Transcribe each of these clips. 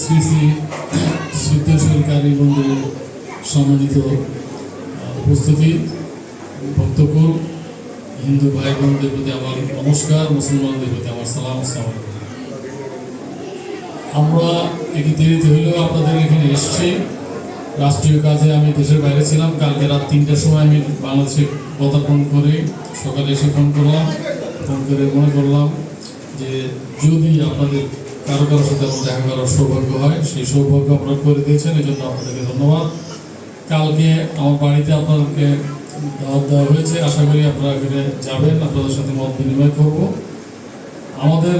শ্রী শ্রী সিদ্ধেশ্বর কালী মন্দিরের সম্মানিত উপস্থিতি ভক্তকুল হিন্দু ভাই বোনদের প্রতি আমার নমস্কার, মুসলমানদের প্রতি আমার সালাম, আসসালাম আমরা একটু দেরিতে হইলেও আপনাদের এখানে এসেছি। রাষ্ট্রীয় কাজে আমি দেশের বাইরে ছিলাম। কালকে রাত তিনটার সময় আমি বাংলাদেশে পদার্পণ করে সকালে এসে ফোন করলাম। ফোন করে মনে করলাম যে যদি আপনাদের কারও কারোর সাথে আমার দেখা করার সৌভাগ্য হয়, সেই সৌভাগ্য আপনারা করে দিয়েছেন এই জন্য আপনাদেরকে ধন্যবাদ। কালকে আমার বাড়িতে আপনাদেরকে দাওয়াত দেওয়া হয়েছে, আশা করি আপনারা এখানে যাবেন, আপনাদের সাথে মত বিনিময় করব। আমাদের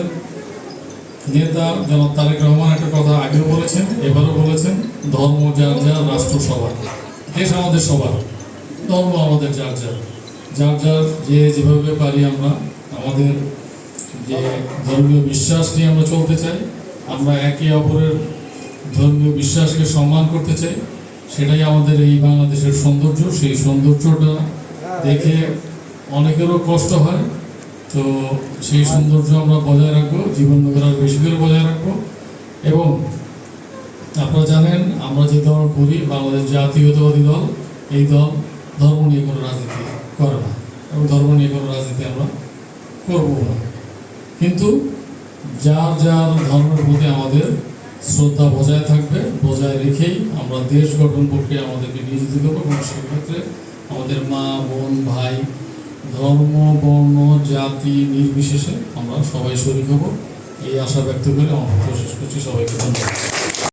নেতা জনাব তারেক রহমান একটা কথা আগেও বলেছেন, এবারও বলেছেন, ধর্ম যার যার, রাষ্ট্র সবার। দেশ আমাদের সবার, ধর্ম আমাদের যার যার। যার যার যে যেভাবে পারি আমরা, আমাদের যে ধর্মীয় বিশ্বাস নিয়ে আমরা চলতে চাই, আমরা একে অপরের ধর্মীয় বিশ্বাসকে সম্মান করতে চাই, সেটাই আমাদের এই বাংলাদেশের সৌন্দর্য। সেই সৌন্দর্যটা দেখে অনেকেরও কষ্ট হয়। তো সেই সৌন্দর্য আমরা বজায় রাখব জীবন আরও বেশি করে বজায় রাখব। এবং আপনারা জানেন, আমরা যে দল করি, বাংলাদেশ জাতীয়তাবাদী দল, এই দল ধর্ম নিয়ে কোনো রাজনীতি করে না। এবং ধর্ম নিয়ে কোনো রাজনীতি আমরা করব না। কিন্তু যার যার ধর্মের প্রতি আমাদের শ্রদ্ধা বজায় থাকবে, বজায় রেখেই আমরা দেশ গঠন করতে আমাদেরকে নিয়োজিত করব এবং সেক্ষেত্রে আমাদের মা, বোন, ভাই, ধর্ম, বর্ণ, জাতি নির্বিশেষে আমরা সবাই শরীর হব। এই আশা ব্যক্ত করে আমার প্রশাস করছি। সবাইকে ধন্যবাদ।